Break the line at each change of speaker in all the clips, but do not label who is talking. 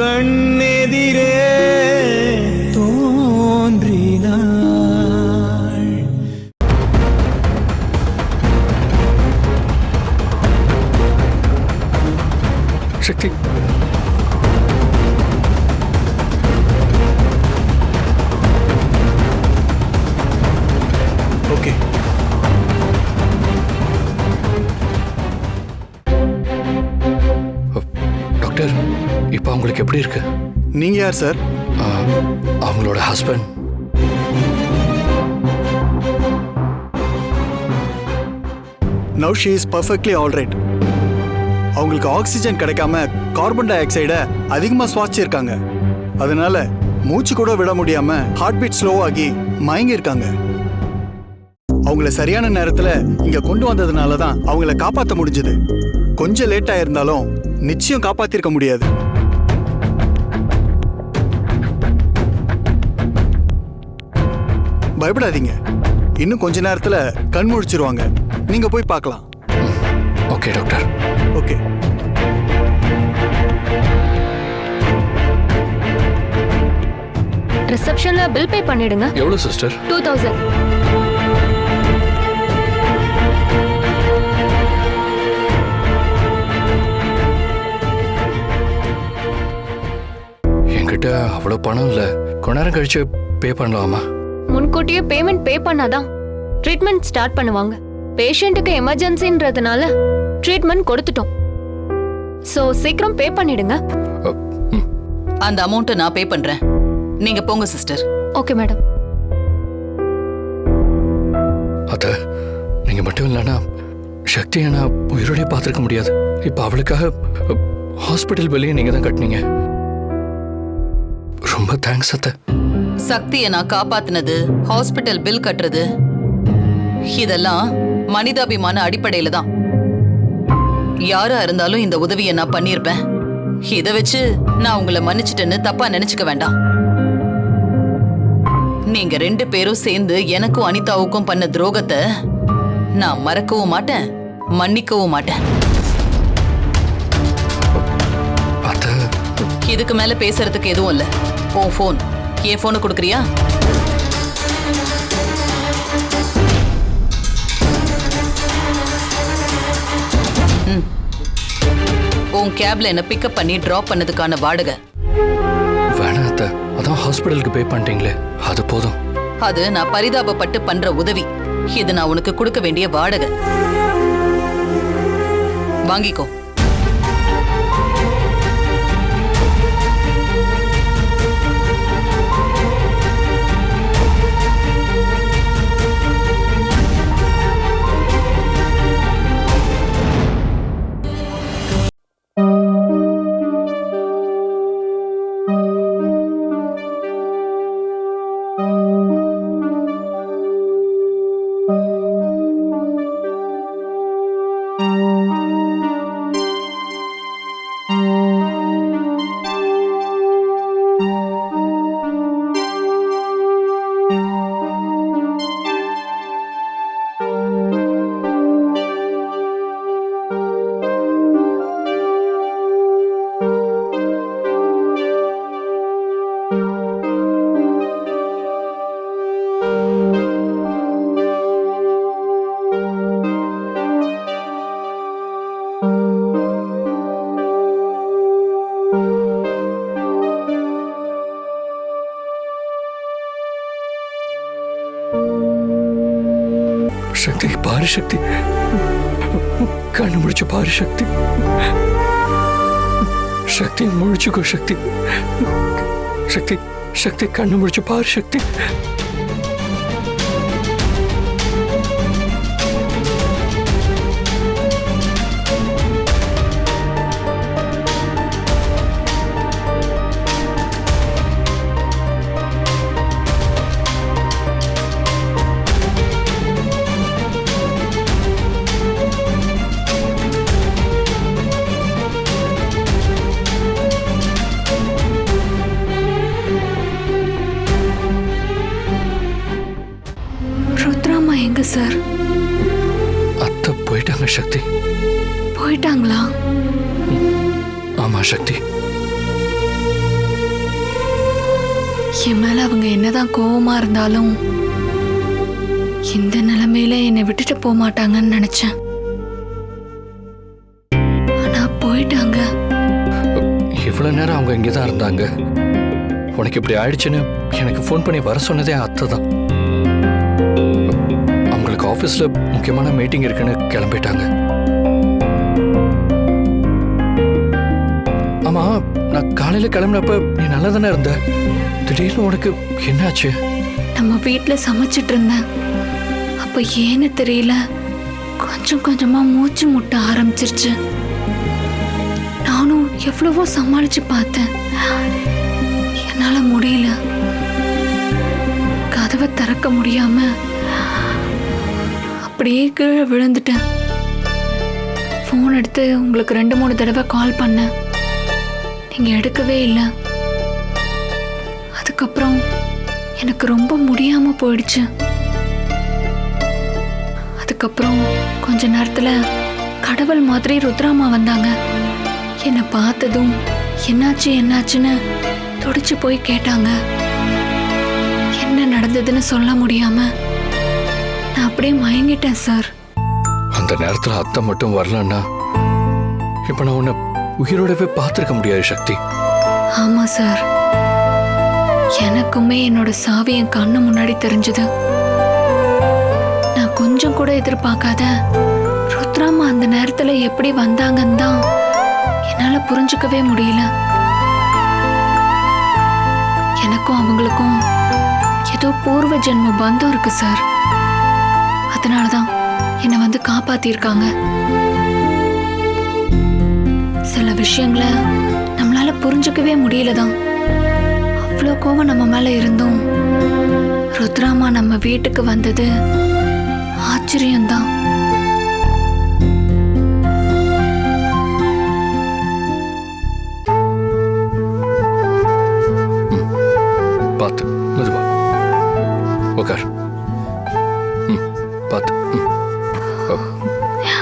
கண்ணெதிரே தோன்றினாள்.
சக்தி
ஓகே
இப்போ அவங்களுக்கு எப்படி இருக்கு?
நீங்க யார் சார்?
அவங்களோட husband
now she is perfectly all right அவங்களுக்கு ஆக்சிஜன் கிடைக்காம கார்பன் டை ஆக்சைடை அதிகமாக சுவாசிச்சிருக்காங்க. அதனால மூச்சு கூட விட முடியாம ஹார்ட் பீட் ஸ்லோ ஆகி மயங்கி இருக்காங்க அவங்கள சரியான நேரத்துல இங்க கொண்டு வந்ததுனால தான் அவங்கள காப்பாற்ற முடிஞ்சது. கொஞ்சம் லேட் ஆயிருந்தாலும் நிச்சயம் காப்பாத்திருக்க முடியாது. பயப்படாதீங்க. இன்னும் கொஞ்ச நேரத்துல கண் முழிச்சிருவாங்க. நீங்க போய் பார்க்கலாம்.
Okay doctor.
ஓகே.
ரிசப்ஷன்ல பில் பே பண்ணிடுங்க.
எவ்வளோ சிஸ்டர்?
Two thousand.
என்கிட்ட அவ்வளோ பணம் இல்லை. கொஞ்ச நேரம் கழிச்சு பே பண்ணலாமா?
முன்கூட்டியே பேமெண்ட் பே பண்ணாதான் ட்ரீட்மெண்ட் ஸ்டார்ட் பண்ணுவாங்க. பேஷண்ட்டுக்கு எமர்ஜென்சின்றதுனால ட்ரீட்மெண்ட் கொடுத்துட்டோம். ஸோ சீக்கிரம் பே பண்ணிடுங்க.
அந்த அமௌண்ட்டை நான் பே பண்றேன். நீங்க போங்க சிஸ்டர்
ஓகே மேடம்
அத்தை நீங்கள் மட்டும் இல்லைன்னா சக்தியை நான் உயிரோடய பார்த்துருக்க முடியாது. இப்போ அவளுக்காக ஹாஸ்பிட்டல் பில்லையும் நீங்கள் தான் கட்டினீங்க. ரொம்ப தேங்க்ஸ் அத்தை.
சக்தியை நான் காப்பாத்துனது ஹாஸ்பிட்டல் பில் கட்டுறது. இதெல்லாம் மனிதாபிமான அடிப்படையில தான். யாரா இருந்தாலும் இந்த உதவியை நான் பண்ணியிருப்பேன். இதை வச்சு நான் உங்களை மன்னிச்சிட்டேன்னு தப்பா நினைச்சுக்க வேண்டாம். நீங்க ரெண்டு பேரும் சேர்ந்து எனக்கும் அனிதாவுக்கும் பண்ண துரோகத்தை நான் மறக்கவும் மாட்டேன் மன்னிக்கவும் மாட்டேன். இதுக்கு மேல பேசுறதுக்கு எதுவும் இல்ல. உன் ஃபோன் என் ஃபோனை கொடுக்குறியா. உன் கேப்ல என்ன பிக்கப் பண்ணி டிராப் பண்ணதுக்கான வாடகை.
வேணாம் அத்தை. அதான் ஹாஸ்பிட்டலுக்கு பே பண்ணிட்டீங்களே. அது போதும்.
அது நான் பரிதாபப்பட்டு பண்ற உதவி. இது நான் உனக்கு கொடுக்க வேண்டிய வாடகை. வாங்கிக்கோ.
சக்தி பாரு சக்தி கண்ணு முடிச்சு பாரு சக்தி சக்தி முழிச்சுக்கோ சக்தி சக்தி சக்தி கண்ணு போயிட்டாங்க சக்தி
போயிட்டாங்களா?
ஆமா சக்தி
என் மேல அவங்க என்னதான் கோவமா இருந்தாலும் இந்த நிலைமையில என்னை விட்டுட்டு போக மாட்டாங்கன்னு நினைச்சேன். ஆனா போயிட்டாங்க.
இவ்வளோ நேரம் அவங்க இங்கே தான் இருந்தாங்க. உனக்கு இப்படி ஆயிடுச்சுன்னு எனக்கு ஃபோன் பண்ணி வர சொன்னதே அத்தை தான் ஆஃபீஸில் முக்கியமான மீட்டிங் இருக்குன்னு கிளம்பிட்டாங்க. ஆமா நான் காலையில் கிளம்பினப்ப நீ நல்லா தானே இருந்த? திடீர்னு உனக்கு என்னாச்சு?
நம்ம வீட்டில் சமைச்சிட்டு இருந்தேன். அப்ப ஏன்னு தெரியல? கொஞ்சம் கொஞ்சமா மூச்சு முட்ட ஆரம்பிச்சிருச்சு. நானும் எவ்வளவோ சமாளிச்சு பார்த்தேன். என்னால முடியல. கதவை திறக்க முடியாம அப்படியே கீழே விழுந்துட்டேன். ஃபோன் எடுத்து உங்களுக்கு ரெண்டு மூணு தடவை கால் பண்ணேன். நீங்கள் எடுக்கவே இல்லை. அதுக்கப்புறம் எனக்கு ரொம்ப முடியாமல் போயிடுச்சு. அதுக்கப்புறம் கொஞ்ச நேரத்தில் கடவுள் மாதிரி ருத்ராமா வந்தாங்க. என்னை பார்த்ததும் என்னாச்சு என்னாச்சுன்னு துடிச்சு போய் கேட்டாங்க. என்ன நடந்ததுன்னு சொல்ல முடியாமல் நான் அப்படியே மயங்கிட்டேன் சார்.
அந்த நேரத்தில் அத்தை மட்டும் வரலன்னா இப்போ நான் உன்னை உயிரோடவே பார்த்துருக்க முடியாது சக்தி.
ஆமா சார். எனக்குமே என்னோட சாவி என் கண்ணு முன்னாடி தெரிஞ்சது. நான் கொஞ்சம் கூட எதிர்பார்க்காத ருத்ராமா அந்த நேரத்துல எப்படி வந்தாங்கன்னு தான் என்னால புரிஞ்சுக்கவே முடியல. எனக்கும் அவங்களுக்கும் ஏதோ பூர்வ ஜென்ம பந்தம் இருக்கு சார். அதனாலதான் என்னை வந்து காப்பாத்திருக்காங்க. சில விஷயங்களை நம்மளால புரிஞ்சுக்கவே முடியலதான். அவ்வளோ கோவம் நம்ம மேல இருந்தும் ருத்ராமா நம்ம வீட்டுக்கு வந்தது ஆச்சரியம்தான்.
பார்த்து மெதுவா. உக்கார்.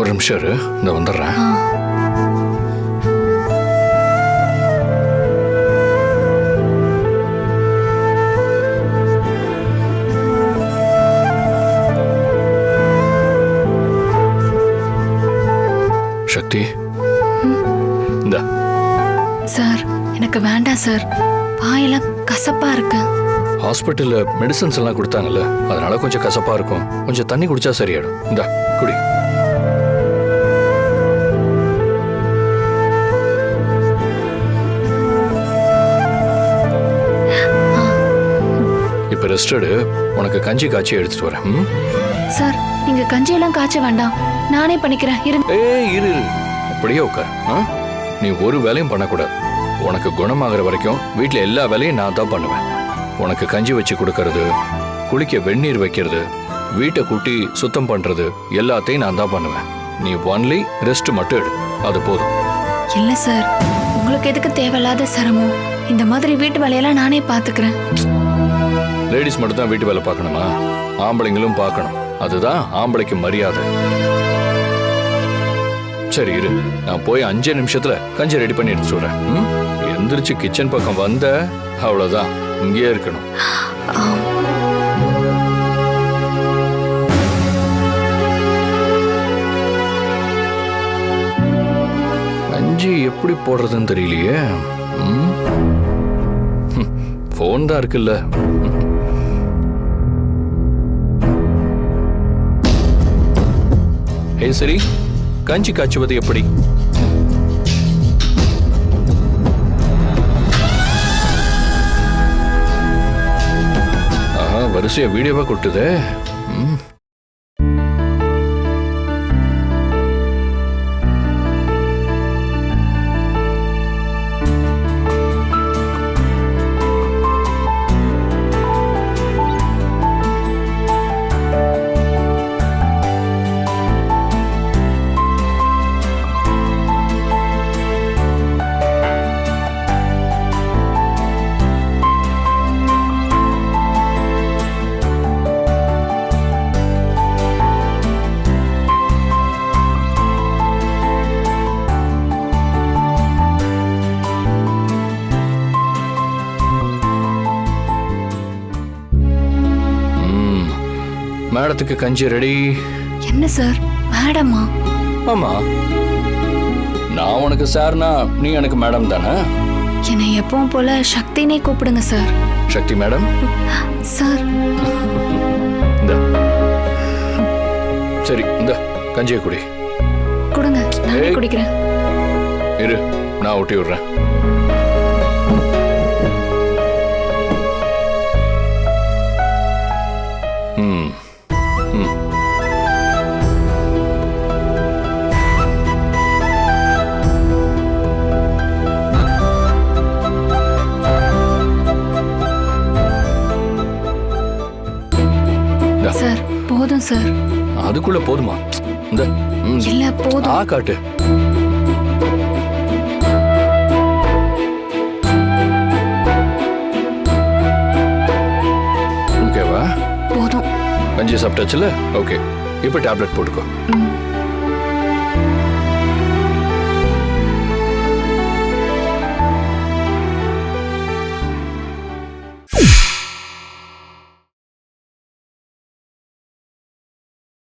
ஒரு நிமிஷம் இரு. இந்த வந்துடுறேன். சக்தி. இந்த.
சார் எனக்கு வேண்டாம் சார். வாயெல்லாம் கசப்பா இருக்கு.
ஹாஸ்பிட்டலில் மெடிசன்ஸ் எல்லாம் கொடுத்தாங்கல்ல. அதனால கொஞ்சம் கசப்பா இருக்கும். கொஞ்சம் தண்ணி குடிச்சா சரியாயிடும். இந்த குடி. இப்போ ரெஸ்ட் எடு. உனக்கு கஞ்சி காய்ச்சி எடுத்துட்டு வரேன். ம்?
சார் நீங்க கஞ்சியெல்லாம் காய்ச்ச வேண்டாம். நானே பண்ணிக்கிறேன். இருங்க
ஏய் இரு இரு. அப்படியே உட்கார். ஆ? நீ ஒரு வேலையும் பண்ணக்கூடாது. உனக்கு குணமாகிற வரைக்கும் வீட்டில் எல்லா வேலையும் நான் தான் பண்ணுவேன். உனக்கு கஞ்சி வச்சு கொடுக்கறது குளிக்க வெந்நீர் வைக்கிறது வீட்டை கூட்டி சுத்தம் பண்றது எல்லாத்தையும் நான் தான் பண்ணுவேன். நீ ஒன்லி ரெஸ்ட் மட்டும் எடு. அது போதும்.
இல்ல சார் உங்களுக்கு எதுக்கு தேவையில்லாத சிரமம்? இந்த மாதிரி வீட்டு வேலையெல்லாம் நானே பாத்துக்கிறேன்
லேடிஸ் மட்டும் தான் வீட்டு வேலை பார்க்கணுமா? ஆம்பளைங்களும் பார்க்கணும். அதுதான் ஆம்பளைக்கு மரியாதை. சரி இரு. நான் போய் அஞ்சு நிமிஷத்துல கஞ்சி ரெடி பண்ணி எடுத்து சொல்றேன் எந்திரிச்சு கிச்சன் பக்கம் வந்த அவ்வளவுதான். இங்கேயே இருக்கணும். கஞ்சி எப்படி போடுறதுன்னு தெரியலையே. ஃபோன் தான் இருக்குல்ல. ஏ சரி கஞ்சி காய்ச்சுவது எப்படி? ஆஹா வரிசையா வீடியோவா கொட்டுதே. ம். மேடத்துக்கு கஞ்சி ரெடி
என்ன சார்? மேடமா?
ஆமா. நான் உனக்கு சார்னா நீ எனக்கு மேடம் தானே?
என்னை எப்பவும் போல சக்தினே கூப்பிடுங்க சார்.
சக்தி மேடம்?
சார்.
இந்த. சரி இந்த கஞ்சியை குடி.
கொடுங்க நானே. குடிக்கிறேன்.
இரு நான் ஊட்டி விடுறேன்.
போதும் சார்
அதுக்குள்ள போதுமா? இந்த
இல்ல போதும்.
ஆ காட்டு. ஓகேவா
போதும்.
கஞ்சி சாப்பிட்டாச்சுல? ஓகே இப்போ டேப்லெட் போட்டுக்கோ.